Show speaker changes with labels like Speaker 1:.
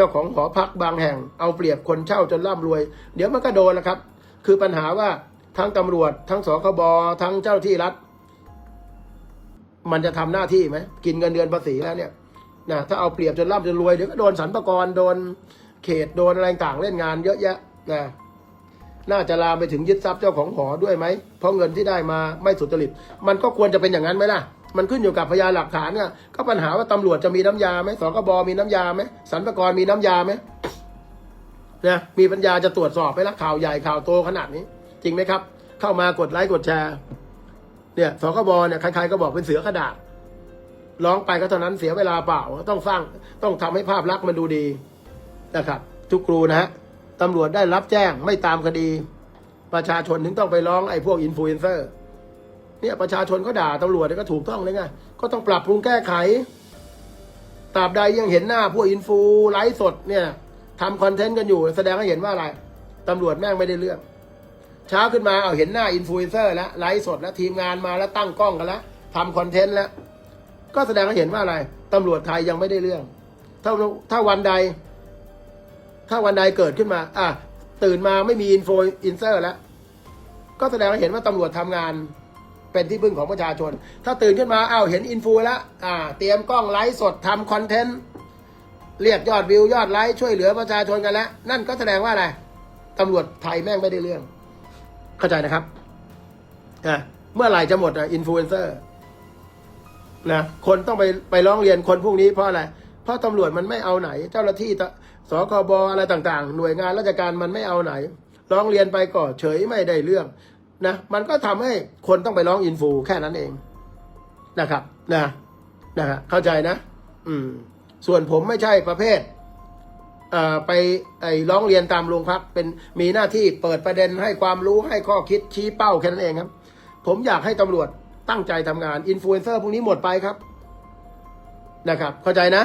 Speaker 1: จ้าของหอพักบางแห่งเอาเปรียบคนเช่าจนร่ำรวย เดี๋ยวมันก็โดนแล้วครับ คือปัญหาว่าทั้งตำรวจ ทั้งสคบทั้งเจ้าที่รัฐ มันจะทำหน้าที่ไหมกินเงินเดือนภาษีแล้วเนี่ยนะถ้าเอาเปรียบจนร่ำจนรวยเดี๋ยวก็โดนสรรพากรโดนเขตโดนอะไรต่างเล่นงานเยอะแยะนะน่าจะลามไปถึงยึดทรัพย์เจ้าของหอด้วยไหมเพราะเงินที่ได้มาไม่สุจริต มันก็ควรจะเป็นอย่างนั้นไหมล่ะ มันขึ้นอยู่กับพยานหลักฐานเนี่ยก็ปัญหาว่าตำรวจจะมีน้ำยาไหมสกบมีน้ำยาไหมสรรพากรมีน้ำยาไหมนะมีปัญญาจะตรวจสอบไหมล่ะข่าวใหญ่ข่าวโตขนาดนี้ จริงไหมครับ เข้ามากดไลค์กดแชร์เนี่ยสคบเนี่ยใครๆก็บอกเป็นเสือกระดาษร้องไปก็เท่านั้นเสียเวลาเปล่าต้องสร้างต้องทำให้ภาพลักษณ์มันดูดีนะครับ ทุกครูนะฮะตำรวจได้รับแจ้งไม่ตามคดี ประชาชนถึงต้องไปร้องไอ้พวกอินฟลูเอนเซอร์ เนี่ยประชาชนก็ด่าตำรวจก็ถูกต้องเลยไงก็ต้องปรับปรุงแก้ไขตราบใดยังเห็นหน้าพวกอินฟูไลฟ์สดเนี่ยทำคอนเทนต์กันอยู่ แสดงให้เห็นว่าอะไรตำรวจแม่งไม่ได้เรื่อง เช้าขึ้นมาเอาเห็นหน้าอินฟลูเอนเซอร์แล้วไลฟ์สดแล้วทีมงานมาแล้วตั้งกล้องกันแล้วทำคอนเทนต์แล้ว ก็แสดงให้เห็นว่าอะไรตำรวจไทยยังไม่ได้เรื่อง ถ้าถ้าวันใด ถ้าวันใดเกิดขึ้นมา อะตื่นมาไม่มีอินโฟอินเซอร์แล้ว ก็แสดงให้เห็นว่าตำรวจทำงาน เป็นที่พึ่งของประชาชน ถ้าตื่นขึ้นมาอ้าวเห็นอินฟูแล้วอ่า เตรียมกล้องไลฟ์สดทำคอนเทนต์เรียกยอดวิวยอดไลค์ช่วยเหลือประชาชนกันแล้ว นั่นก็แสดงว่าอะไรตำรวจไทยแม่งไม่ได้เรื่อง เข้าใจนะครับอะเมื่อไหร่จะหมดอะอินฟลูเอนเซอร์นะคนต้องไปไปร้องเรียนคนพวกนี้เพราะอะไร เพราะตำรวจมันไม่เอาไหน เจ้าหน้าที่สคบอะไรต่าง ๆ หน่วยงานราชการมันไม่เอาไหน ร้องเรียนไปก็เฉยไม่ได้เรื่อง นะมันก็ทำให้คนต้องไปร้องอินฟูแค่นั้นเองนะครับนะนะฮะเข้าใจนะ อืม ส่วนผมไม่ใช่ประเภทเอ่อไปไอ้ร้องเรียนตามโรงพักเป็นมีหน้าที่เปิดประเด็นให้ความรู้ให้ข้อคิดชี้เป้าแค่นั้นเองครับ ผมอยากให้ตำรวจตั้งใจทำงานอินฟลูเอนเซอร์พวกนี้หมดไปครับ นะครับ เข้าใจนะ